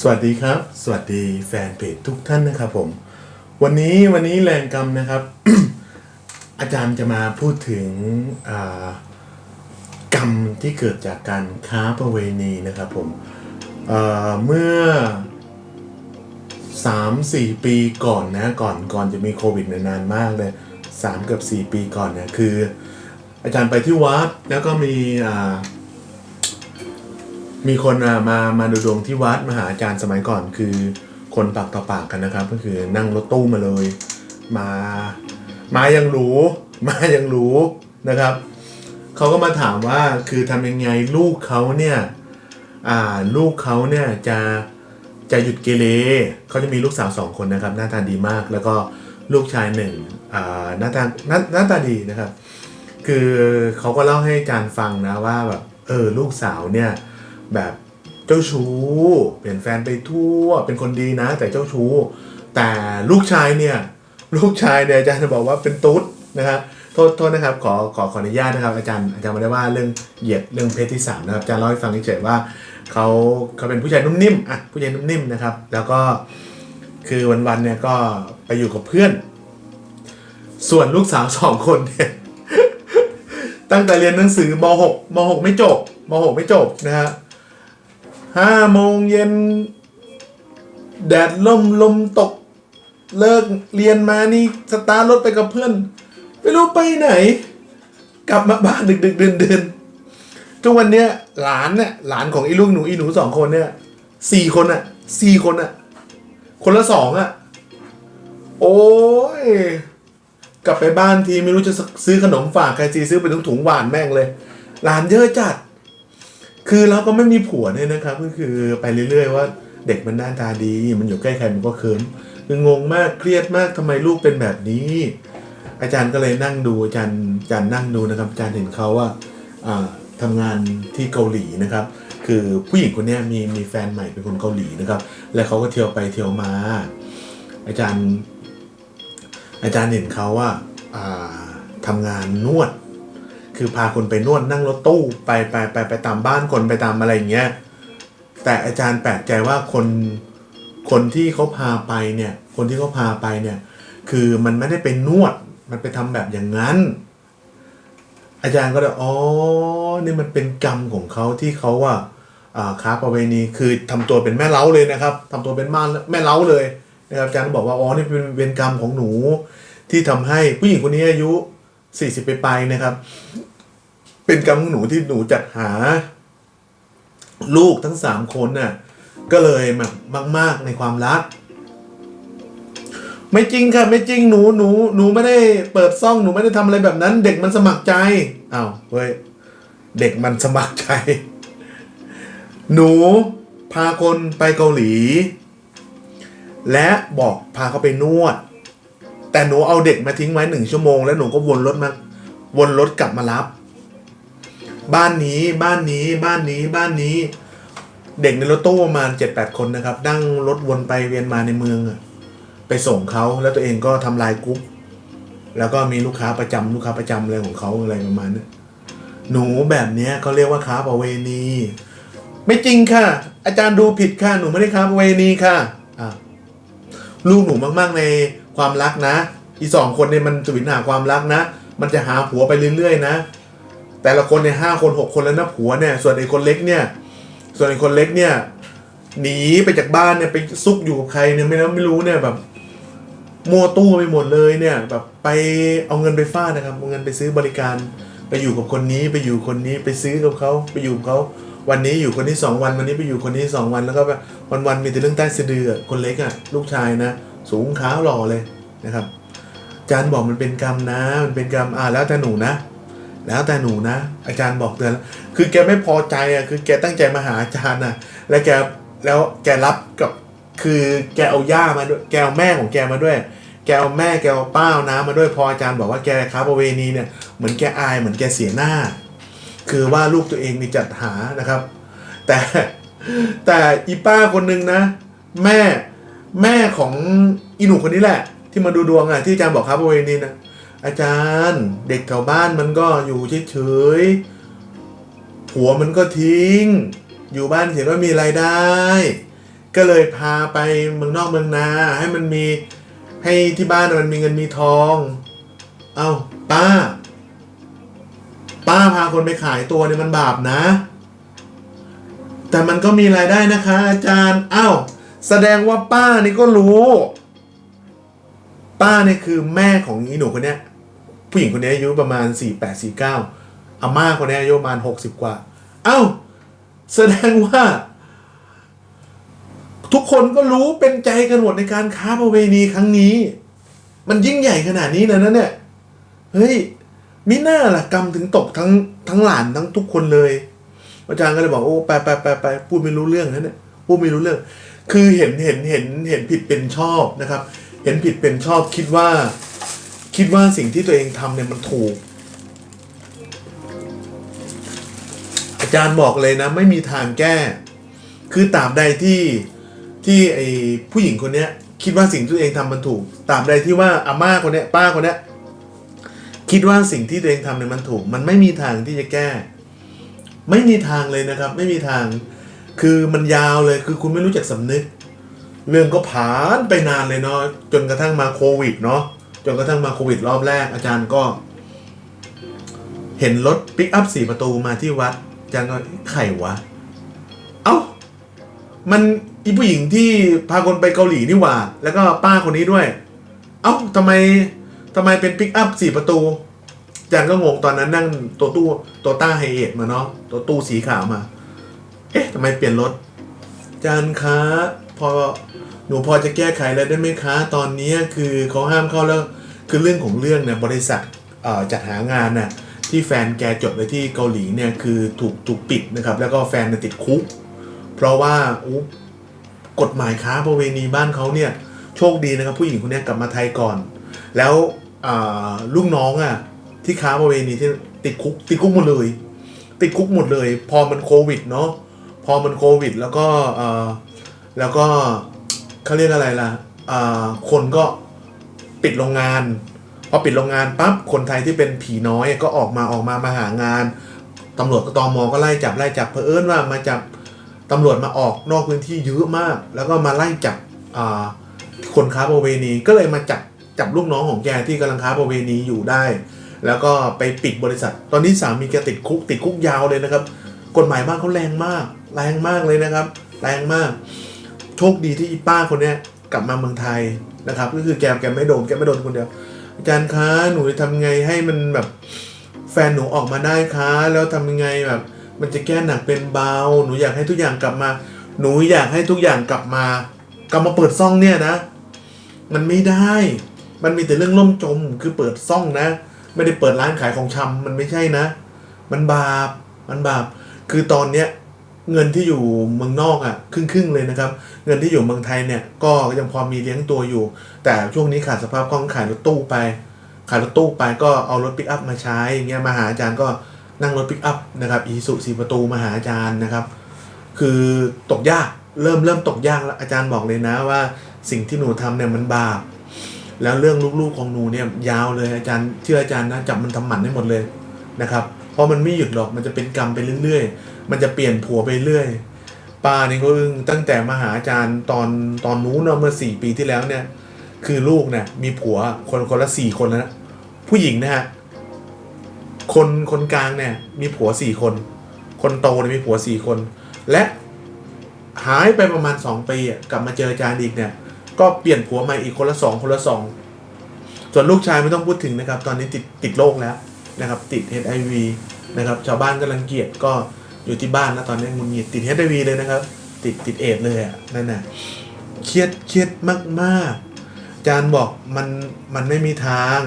สวัสดีครับ สวัสดีแฟนเพจทุกท่านนะครับผม วันนี้วันนี้แรงกรรมนะครับ อาจารย์จะมาพูดถึงกรรมที่เกิดจากการค้าประเวณีนะครับผมเอ่อเมื่อ 3-4 ปีก่อนนะก่อนก่อนจะมีโควิดนานมากเลย 3 กับ 4 ปีก่อนเนี่ยคือ อาจารย์ไปที่วัดแล้วก็มีอ มีคนอะมามาดูดวงที่วัดมหาอาจารย์สมัยก่อน คือคนปากต่อปากกันนะครับ ก็คือนั่งรถตู้มาเลย มา มายังรู้มายังรู้นะครับเขาก็มาถามว่าคือทำยังไงลูกเขาเนี่ยอ่าลูกเขาเนี่ยจะจะหยุดเกเรเขาจะมีลูกสาวสองคนนะครับ หน้าตาดีมาก แล้วก็ลูกชายหนึ่งอ่าหน้าตาหน้าหน้าตาดีนะครับ คือเขาก็เล่าให้อาจารย์ฟังนะว่าแบบเออลูกสาวเนี่ย แบบเจ้าชู้ เปลี่ยนแฟนไปทั่ว เป็นคนดีนะ แต่เจ้าชู้ แต่ลูกชายเนี่ย ลูกชายเนี่ยอาจารย์จะบอกว่าเป็นตุ๊ดนะครับโทษโทษนะครับขอขอขออนุญาตนะครับ อาจารย์อาจารย์ไม่ได้ว่าเรื่องเหยียดเรื่องเพศที่สามนะครับอาจารย์เล่าให้ฟังเฉยๆว่าเขาเขาเป็นผู้ชายนุ่มนิ่มอะผู้ชายนุ่มนิ่มนะครับ แล้วก็คือวันๆเนี่ยก็ไปอยู่กับเพื่อน ส่วนลูกสาวสองคนเนี่ยตั้งแต่เรียนหนังสือม .6 ม .6 ไม่จบม .6 ไม่จบนะฮะ ห้าโมงเย็น แดดล่มลมตก เลิกเรียนมานี่สตาร์รถไปกับเพื่อน ไม่รู้ไปไหน กลับมาบ้านดึกดึกเดินเดินทุกวันเนี้ยหลานเนี่ยหลานของอีลูกหนูอีหนูสองคนเนี่ยสี่คนอะสี่คนอะคนละสองอะโอ้ยกลับไปบ้านทีไม่รู้จะซื้อขนมฝากใครจีซื้อไปถุงถุงหวานแม่งเลย หลานเยอะจัด คือเราก็ไม่มีผัวเนี่ยนะครับ ก็คือไปเรื่อยๆว่าเด็กมันหน้าตาดี มันอยู่ใกล้ใครมันก็เคิมคืองงมากเครียดมากทำไมลูกเป็นแบบนี้ อาจารย์ก็เลยนั่งดูอาจารย์อาจารย์นั่งดูนะครับ อาจารย์เห็นเขาว่าอ่าทำงานที่เกาหลีนะครับ คือผู้หญิงคนนี้มีมีแฟนใหม่เป็นคนเกาหลีนะครับ และเขาก็เที่ยวไปเที่ยวมา อาจารย์ อาจารย์เห็นเขาว่าอ่าทำงานนวด คือพาคนไปนวดนั่งรถตู้ไปไปไปไปตามบ้านคนไปตามอะไรอย่างเงี้ยแต่อาจารย์แปลกใจว่าคนคนที่เขาพาไปเนี่ย คนที่เขาพาไปเนี่ย คือมันไม่ได้ไปนวด มันไปทำแบบอย่างนั้น อาจารย์ก็เลยอ๋อนี่มันเป็นกรรมของเขาที่เขาว่าอ่าค้าประเวณีคือทำตัวเป็นแม่เล้าเลยนะครับทำตัวเป็นม่านแม่เล้าเลยนะครับอาจารย์ก็บอกว่าอ๋อนี่เป็นเวรกรรมของหนู ที่ทำให้ผู้หญิงคนนี้อายุ 40ไปไปนะครับ เป็นกรรมของหนูที่หนูจัดหา ลูกทั้งสามคนน่ะก็เลยแบบมากๆในความรัก ไม่จริงค่ะ ไม่จริงหนูหนูหนูไม่ได้เปิดซ่องหนูไม่ได้ทำอะไรแบบนั้น เด็กมันสมัครใจอ้าวเฮ้ยเด็กมันสมัครใจ หนูพาคนไปเกาหลี และบอกพาเขาไปนวด แต่หนูเอาเด็กมาทิ้งไว้หนึ่งชั่วโมง แล้วหนูก็วนรถมาวนรถกลับมารับ บ้านนี้บ้านนี้บ้านนี้บ้านนี้ เด็กในรถตู้ประมาณเจ็ดแปดคนนะครับนั่งรถวนไปเวียนมาในเมืองไปส่งเขาแล้วตัวเองก็ทำลายกรุ๊ปแล้วก็มีลูกค้าประจำลูกค้าประจำอะไรของเขาอะไรประมาณนี้หนูแบบเนี้ยเขาเรียกว่าค้าประเวณี ไม่จริงค่ะ อาจารย์ดูผิดค่ะหนูไม่ได้ค้าประเวณีค่ะอะลูกหนูมากๆใน ความรักนะ อีสองคนเนี่ยมันจะวินหาความรักนะ มันจะหาผัวไปเรื่อยๆนะ แต่ละคนเนี่ยห้าคนหกคนแล้วนะผัวเนี่ย ส่วนไอ้คนเล็กเนี่ย ส่วนไอ้คนเล็กเนี่ยหนีไปจากบ้านเนี่ยไปซุกอยู่กับใครเนี่ยไม่รู้ไม่รู้เนี่ยแบบมัวตู้ไปหมดเลยเนี่ย แบบไปเอาเงินไปฟาดนะครับเอาเงินไปซื้อบริการ ไปอยู่กับคนนี้ไปอยู่คนนี้ไปซื้อกับเขาไปอยู่กับเขาวันนี้อยู่คนที่สองวันวันนี้ไปอยู่คนนี้สองวันแล้วก็แบบวันๆมีแต่เรื่องใต้สะดือคนเล็กอะ ลูกชายนะ สูงขาวหล่อเลยนะครับอาจารย์บอกมันเป็นกรรมนะ มันเป็นกรรมอ่าแล้วแต่หนูนะ แล้วแต่หนูนะ อาจารย์บอกเตือนคือแกไม่พอใจอะคือแกตั้งใจมาหาอาจารย์น่ะแล้วแกแล้วแกรับกับคือแกเอาย่ามาด้วยแกเอาแม่ของแกมาด้วย แกเอาแม่แกเอาป้าเอาน้ำมาด้วยพออาจารย์บอกว่าแกค้าประเวณีเนี่ยเหมือนแกอายเหมือนแกเสียหน้า คือว่าลูกตัวเองนี่จัดหานะครับ แต่แต่อีป้าคนนึงนะ แม่ แม่ของอีหนุ่มคนนี้แหละ ที่มาดูดวงอะที่อาจารย์บอกครับประเวณีนะอาจารย์เด็กแถวบ้านมันก็อยู่เฉยๆผัวมันก็ทิ้ง อยู่บ้านเห็นว่ามีรายได้ ก็เลยพาไปเมืองนอกเมืองนา ให้มันมีให้ที่บ้านมันมีเงินมีทอง เอ้าป้า ป้าพาคนไปขายตัวเนี่ยมันบาปนะ แต่มันก็มีรายได้นะคะ อาจารย์เอ้า แสดงว่าป้านี่ก็รู้ ป้าเนี่ยคือแม่ของอีหนูคนเนี้ย ผู้หญิงคนนี้อายุประมาณสี่แปดสี่เก้าอาม่าคนนี้อายุประมาณหกสิบกว่า เอ้า แสดงว่า ทุกคนก็รู้เป็นใจกันหมดในการค้าประเวณีครั้งนี้ มันยิ่งใหญ่ขนาดนี้เลยนะเนี่ย เฮ้ยมิน่าล่ะกรรมถึงตกทั้งทั้งหลานทั้งทุกคนเลย อาจารย์ก็เลยบอกโอ้ไปไปไปไปพูดไม่รู้เรื่องนะเนี่ยพูดไม่รู้เรื่อง คือเห็นเห็นเห็นเห็นผิดเป็นชอบนะครับ เห็นผิดเป็นชอบคิดว่า คิดว่าสิ่งที่ตัวเองทำเนี่ยมันถูก อาจารย์บอกเลยนะ ไม่มีทางแก้ คือตาบใดที่ที่ไอผู้หญิงคนเนี้ย คิดว่าสิ่งที่ตัวเองทำมันถูกตาบใดที่ว่าอาม่าคนเนี้ย ป้าคนเนี้ย คิดว่าสิ่งที่ตัวเองทำเนี่ยมันถูก มันไม่มีทางที่จะแก้ ไม่มีทางเลยนะครับ ไม่มีทาง คือมันยาวเลยคือคุณไม่รู้จักสำนึก เรื่องก็ผ่านไปนานเลยเนาะจนกระทั่งมาโควิดเนาะจนกระทั่งมาโควิดรอบแรกอาจารย์ก็ เห็นรถปิกอัพสี่ประตูมาที่วัดอาจารย์ก็ไข่วะ เอ้า มันอีผู้หญิงที่พาคนไปเกาหลีนี่หว่า แล้วก็ป้าคนนี้ด้วย เอ้าทำไมทำไมเป็นปิกอัพสี่ประตูอาจารย์ก็งงตอนนั้นนั่งตัวตู้ตัวต้าไฮเอทมาเนาะตัวตู้สีขาวมา เอ๊ะทำไมเปลี่ยนรถจารย์คะพอหนูพอจะแก้ไขอะไรได้ไหมคะตอนนี้คือเขาห้ามเข้าแล้วคือเรื่องของเรื่องเนี่ยบริษัทจัดหางานน่ะที่แฟนแกจดไว้ที่เกาหลีเนี่ยคือถูกถูกปิดนะครับ แล้วก็แฟนติดคุก เพราะว่าอุ๊กฎหมายค้าประเวณีบ้านเขาเนี่ยโชคดีนะครับ ผู้หญิงคนนี้กลับมาไทยก่อน แล้วลูกน้องอะที่ค้าประเวณีที่ติดคุกติดคุกหมดเลย ติดคุกหมดเลย พอมันโควิดเนาะ พอมันโควิด แล้วก็เอ่อแล้วก็เขาเรียกอะไรล่ะอ่าคนก็ปิดโรงงาน พอปิดโรงงานปั๊บคนไทยที่เป็นผีน้อยก็ออกมาออกมามาหางานตำรวจก็ตมก็ไล่จับไล่จับเผอิญว่ามาจับตำรวจมาออกนอกพื้นที่เยอะมาก แล้วก็มาไล่จับอ่าคนค้าประเวณีก็เลยมาจับจับลูกน้องของแกที่กำลังค้าประเวณีอยู่ได้ แล้วก็ไปปิดบริษัท ตอนนี้สามีแกติดคุกติดคุกยาวเลยนะครับ กฎหมายบ้านเขาแรงมาก แรงมากเลยนะครับ แรงมาก โชคดีที่อีป้าคนเนี้ยกลับมาเมืองไทยนะครับ ก็คือแกแกไม่โดนแกไม่โดนคนเดียวอาจารย์คะหนูจะทำไงให้มันแบบแฟนหนูออกมาได้คะแล้วทำยังไงแบบ มันจะแก้หนักเป็นเบา หนูอยากให้ทุกอย่างกลับมา หนูอยากให้ทุกอย่างกลับมา กลับมาเปิดซ่องเนี่ยนะ มันไม่ได้ มันมีแต่เรื่องล่มจมคือเปิดซ่องนะ ไม่ได้เปิดร้านขายของชำมันไม่ใช่นะ มันบาปมันบาปคือตอนเนี้ย เงินที่อยู่เมืองนอกอะ่ะครึ่งๆเลยนะครับ เงินที่อยู่เมืองไทยเนี่ยก็ยังพอมีเลี้ยงตัวอยู่ แต่ช่วงนี้ขาดสภาพคล่องขายรถตู้ไป ขายรถตู้ไปก็เอารถปิกอัพมาใช้อย่างเงี้ยมาหาอาจารย์ก็นั่งรถปิกอัพนะครับอีสุสีประตูมาหาอาจารย์นะครับ คือตกยากเริ่มเริ่มตกยากแล้วอาจารย์บอกเลยนะว่าสิ่งที่หนูทำเนี่ยมันบาปแล้วเรื่องลูกๆของหนูเนี่ยยาวเลยอาจารย์เชื่ออาจารย์นะจับมันทำหมันให้หมดเลยนะครับ เพราะมันไม่หยุดหรอกมันจะเป็นกรรมไปเรื่อยๆ มันจะเปลี่ยนผัวไปเรื่อยป้านี่ก็อึ้งตั้งแต่มาหาอาจารย์ตอนตอนนู้นเนอะเมื่อสี่ปีที่แล้วเนี่ย คือลูกเนี่ยมีผัวคนคนละสี่คนแล้วนะผู้หญิงนะฮะคนคนกลางเนี่ยมีผัวสี่คน คนโตเนี่ยมีผัวสี่คน และหายไปประมาณสองปีอะกลับมาเจออาจารย์อีกเนี่ย ก็เปลี่ยนผัวใหม่อีกคนละสองคนละสองส่วนลูกชายไม่ต้องพูดถึงนะครับ ตอนนี้ติดติดโรคแล้ว นะครับติด HIV นะครับชาวบ้านก็รังเกียจก็อยู่ที่บ้านนะตอนนี้งุนงิดติด HIV เลยนะครับ ติดติดเอดเลยอะนั่นน่ะเครียดเครียดมากๆอาจารย์บอกมันมันไม่มีทาง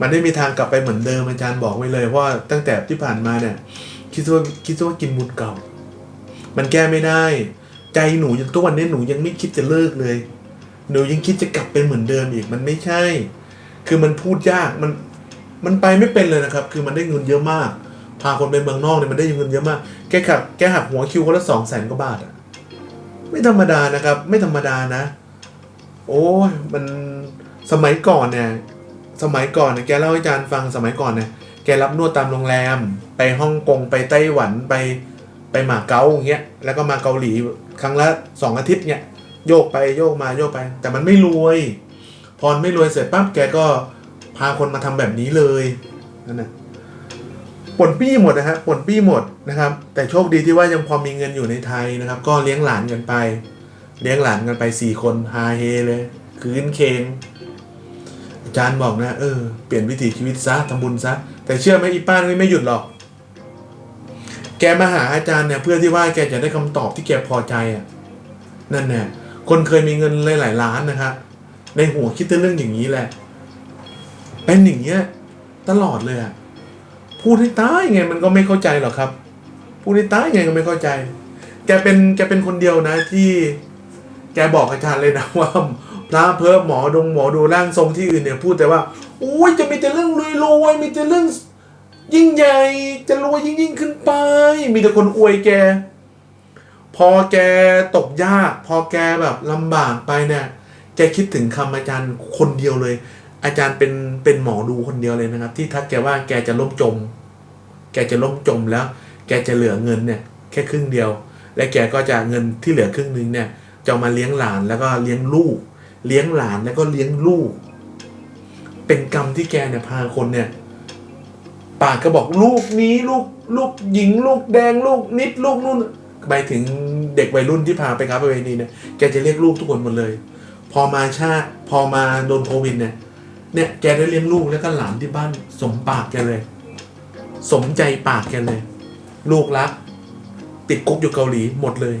มันไม่มีทางกลับไปเหมือนเดิมอาจารย์บอกไว้เลยเพราะว่าตั้งแต่ที่ผ่านมาเนี่ยคิดว่าคิดว่ากินบุญเก่า มันแก้ไม่ได้ ใจหนูจนทุกวันนี้หนูยังไม่คิดจะเลิกเลยหนูยังคิดจะกลับเป็นเหมือนเดิมอีกมันไม่ใช่ คือมันพูดยากมัน มันไปไม่เป็นเลยนะครับ คือมันได้เงินเยอะมาก พาคนไปเมืองนอกเนี่ยมันได้เงินเยอะมาก แกขับแกหักหัวคิวคนละสองแสนกว่าบาทอะไม่ธรรมดานะครับ ไม่ธรรมดานะ โอ้ยมันสมัยก่อนเนี่ย สมัยก่อนเนี่ยแกเล่าให้อาจารย์ฟังสมัยก่อนเนี่ยแกรับนวดตามโรงแรม ไปฮ่องกงไปไต้หวันไปไปหมาเก๊าอย่างเงี้ย แล้วก็มาเกาหลีครั้งละสองอาทิตย์เนี่ยโยกไปโยกมาโยกไป แต่มันไม่รวย พรไม่รวยเสร็จปั๊บแกก็ พาคนมาทำแบบนี้เลยนั่นนะปนปี้หมดนะฮะป่นปี้หมดนะครับ แต่โชคดีที่ว่ายังพอมีเงินอยู่ในไทยนะครับ ก็เลี้ยงหลานกันไป เลี้ยงหลานกันไปสี่คนฮาเฮเลยคืนเคงอาจารย์บอกนะเออเปลี่ยนวิถีชีวิตซะทำบุญซะแต่เชื่อไหมอีป้านี่ไม่หยุดหรอก แกมาหาอาจารย์เนี่ยเพื่อที่ว่าแกจะได้คำตอบที่แกพอใจอะนั่นแน่คนเคยมีเงินหลายๆล้านนะครับในหัวคิดแต่เรื่องอย่างนี้แหละ เป็นอย่างเงี้ยตลอดเลยอะพูดให้ตายไงมันก็ไม่เข้าใจหรอกครับ พูดให้ตายไงก็ไม่เข้าใจ แกเป็นแกเป็นคนเดียวนะที่แกบอกอาจารย์เลยนะว่าพระเพิ่มหมอดงหมอดูร่างทรงที่อื่นเนี่ยพูดแต่ว่าโอ้ยจะมีแต่เรื่องรวยๆมีแต่เรื่องยิ่งใหญ่จะรวยยิ่งยิ่งขึ้นไป มีแต่คนอวยแก พอแกตกยาก พอแกแบบลำบากไปเนี่ยแกคิดถึงคำอาจารย์คนเดียวเลย อาจารย์เป็นเป็นหมอดูคนเดียวเลยนะครับ ที่ทักแกว่าแกจะล่มจม แกจะล่มจมแล้ว แกจะเหลือเงินเนี่ยแค่ครึ่งเดียว และแกก็จะเงินที่เหลือครึ่งนึงเนี่ยจะมาเลี้ยงหลานแล้วก็เลี้ยงลูก เลี้ยงหลานแล้วก็เลี้ยงลูก เป็นกรรมที่แกเนี่ยพาคนเนี่ยปากก็บอกลูกนี้ลูกลูกหญิงลูกแดงลูกนิดลูกนู่นไปถึงเด็กวัยรุ่นที่พาไปค้าประเวณีเนี่ยแกจะเรียกลูกทุกคนหมดเลย พอมาชาพอมาโดนโควิดเนี่ย เนี่ยแกได้เลี้ยงลูกแล้วก็หลานที่บ้าน สมปากแกเลย สมใจปากแกเลย ลูกรัก ติดคุกอยู่เกาหลีหมดเลย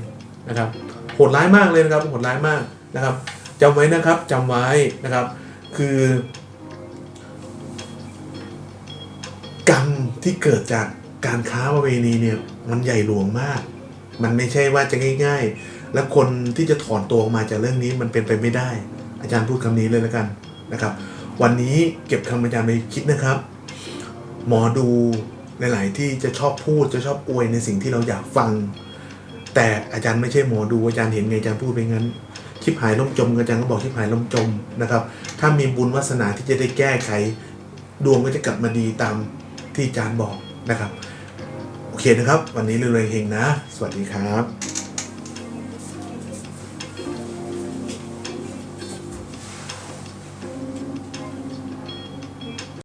นะครับโหดร้ายมากเลยนะครับโหดร้ายมากนะครับจำไว้นะครับจำไว้นะครับ คือ กรรมที่เกิดจากการค้าประเวณีเนี่ยมันใหญ่หลวงมาก มันไม่ใช่ว่าจะง่าย ๆ และคนที่จะถอนตัวออกมาจากเรื่องนี้มันเป็นไปไม่ได้ อาจารย์พูดคำนี้เลยแล้วกันนะครับ วันนี้เก็บคำอาจารย์ไปคิดนะครับ หมอดูหลาย ๆ ที่จะชอบพูดจะชอบอวยในสิ่งที่เราอยากฟัง แต่อาจารย์ไม่ใช่หมอดูอาจารย์เห็นไงอาจารย์พูดไปงั้นชิบหายล่มจมอาจารย์ก็บอกชิบหายล่มจมนะครับ ถ้ามีบุญวาสนาที่จะได้แก้ไข ดวงก็จะกลับมาดีตามที่อาจารย์บอกนะครับ โอเคนะครับ วันนี้เรื่อยๆเฮงนะ สวัสดีครับ